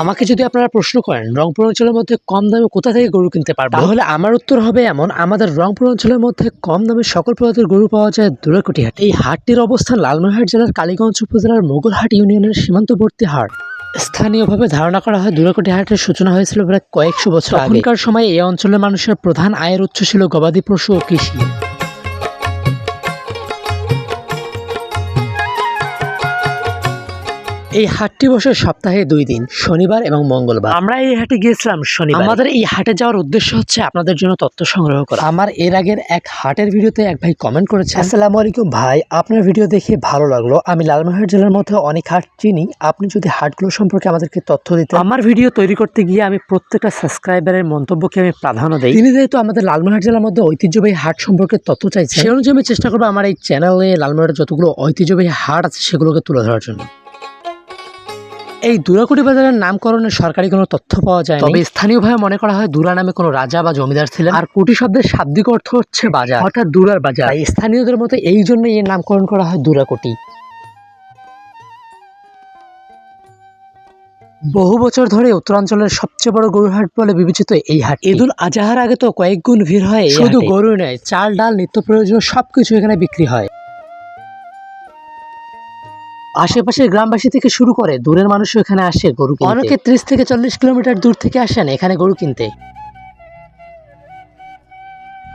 আমাকে যদি আপনারা প্রশ্ন করেন রংপুর অঞ্চলের মধ্যে কম দামে কোথা থেকে গরু কিনতে পারব? তাহলে আমার উত্তর হবে এমন আমাদের রংপুর অঞ্চলের মধ্যে কম দামে সকল প্রজাতির গরু পাওয়া যায় দুরাকুটি হাট এই হাটটির অবস্থান লালমনিরহাট জেলার কালীগঞ্জ উপজেলার মোগলহাট ইউনিয়নের সীমান্তবর্তী হাট। স্থানীয়ভাবে ধারণা করা হয় দুরাকুটি হাটের সূচনা হয়েছিল প্রায় কয়েকশো বছর আগেকার সময় এই অঞ্চলের মানুষের প্রধান আয়ের উৎস ছিল গবাদি পশু ও কৃষি। এই হাটটি বসে সপ্তাহে দুই দিন শনিবার এবং মঙ্গলবার। আমরা এই হাটে গিয়েছিলাম শনিবার। আমাদের এই হাটে যাওয়ার উদ্দেশ্য হচ্ছে আপনাদের জন্য তথ্য সংগ্রহ করা। আমার এর আগের এক হাটের ভিডিওতে এক ভাই কমেন্ট করেছে আসসালামু আলাইকুম ভাই আপনার ভিডিও দেখে ভালো লাগল। আমি লালমনিরহাট জেলার মধ্যে অনেক হাট চিনি। আপনি যদি হাটগুলো সম্পর্কে আমাদেরকে তথ্য দিতেন। আমার ভিডিও তৈরি করতে গিয়ে আমি প্রত্যেকটা সাবস্ক্রাইবারের মন্তব্যকে আমি প্রাধান্য দিই। তিনি যেহেতু আমাদের লালমনিরহাট জেলার মধ্যে ঐতিহ্যবাহী হাট সম্পর্কে তথ্য চাইছে সেই অনুযায়ী আমি চেষ্টা করব আমার এই চ্যানেলে লালমনিরহাট যতগুলো ঐতিহ্যবাহী হাট আছে সেগুলোকে তুলে ধরার জন্য। এই দুরাকুটি বাজারের নামকরণে সরকারি কোনো তথ্য পাওয়া যায় তবে স্থানীয়ভাবে মনে করা হয় দুরা নামে কোনো রাজা বা জমিদার ছিলেন। আর কুটি শব্দের শাব্দিক অর্থ হচ্ছে বাজার। অর্থাৎ দুরার বাজার। স্থানীয়দের মতে এই জন্যই এর নামকরণ করা হয় দুরাকুটি। বহু বছর ধরে উত্তরাঞ্চলের সবচেয়ে বড় গরুর হাট বলে বিবেচিত এই হাট। ঈদুল আজহার আগে তো কয়েক গুণ ভিড় হয় শুধু গরু নয় চাল ডাল নিত্য প্রয়োজনীয় সবকিছু এখানে বিক্রি হয়। আশেপাশের গ্রামবাসী থেকে শুরু করে দূরের মানুষও এখানে আসে গরু কিনতে। অনেকে ত্রিশ থেকে চল্লিশ কিলোমিটার দূর থেকে আসেন এখানে গরু কিনতে।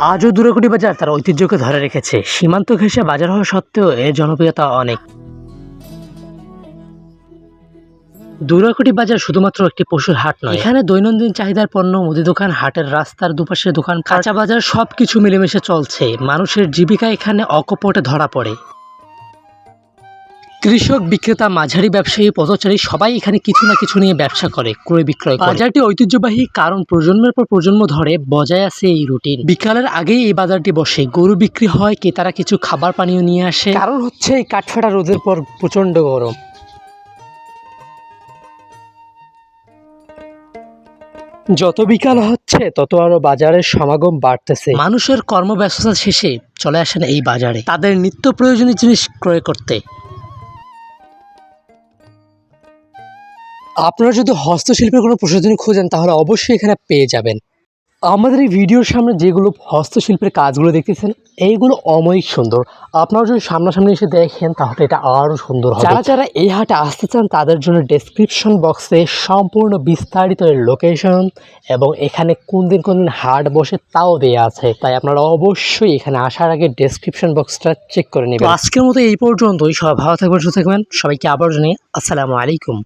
আজও দুরাকুটি বাজার তার ঐতিহ্যকে ধরে রেখেছে। সীমান্ত ঘেঁষে বাজার হওয়া সত্ত্বেও এর জনপ্রিয়তা অনেক। দুরাকুটি বাজার শুধুমাত্র একটি পশুর হাট নয়। এখানে দৈনন্দিন চাহিদার পণ্য মুদি দোকান হাটের রাস্তার দুপাশে দোকান কাঁচা বাজার সবকিছু মিলেমিশে চলছে। মানুষের জীবিকা এখানে অকপটে ধরা পড়ে। কৃষক বিক্রেতা মাঝারি ব্যবসায়ী পথচারী সবাই এখানে কিছু না কিছু নিয়ে ব্যবসা করে ক্রয় বিক্রয় বাজারটি ঐতিহ্যবাহী কারণ প্রজন্মের পর প্রজন্ম ধরে বজায় আছে এই রুটিন। বিকালের আগেই এই বাজারটি বসে গরু বিক্রি হয় ক্রেতারা কিছু খাবার পানীয় নিয়ে আসে। কারণ হচ্ছে এই কাঠফাটা রোদের পর প্রচণ্ড গরম। যত বিকাল হচ্ছে তত আরও বাজারের সমাগম বাড়তেছে। মানুষের কর্মব্যস্ততা শেষে চলে আসেন এই বাজারে। তাদের নিত্য প্রয়োজনীয় জিনিস ক্রয় করতে। আপনারা যদি হস্তশিল্পের কোনো প্রসাধনী খোঁজেন তাহলে অবশ্যই এখানে পেয়ে যাবেন। আমাদের এই ভিডিওর সামনে যেগুলো হস্তশিল্পের কাজগুলো দেখতেছেন এইগুলো অময়িক সুন্দর। আপনারা যদি সামনাসামনি এসে দেখেন তাহলে এটা আরও সুন্দর হবে। যারা যারা এই হাটে আসতে চান তাদের জন্য ডেসক্রিপশন বক্সে সম্পূর্ণ বিস্তারিত লোকেশন এবং এখানে কোন দিন কোন দিন হাট বসে তাও দেওয়া আছে। তাই আপনারা অবশ্যই এখানে আসার আগে ডেসক্রিপশন বক্সটা চেক করে নেবেন। আজকের মতো এই পর্যন্তই। সবাই ভালো থাকবেন সুস্থ থাকবেন। সবাইকে আবার জানিয়ে আসসালামু আলাইকুম।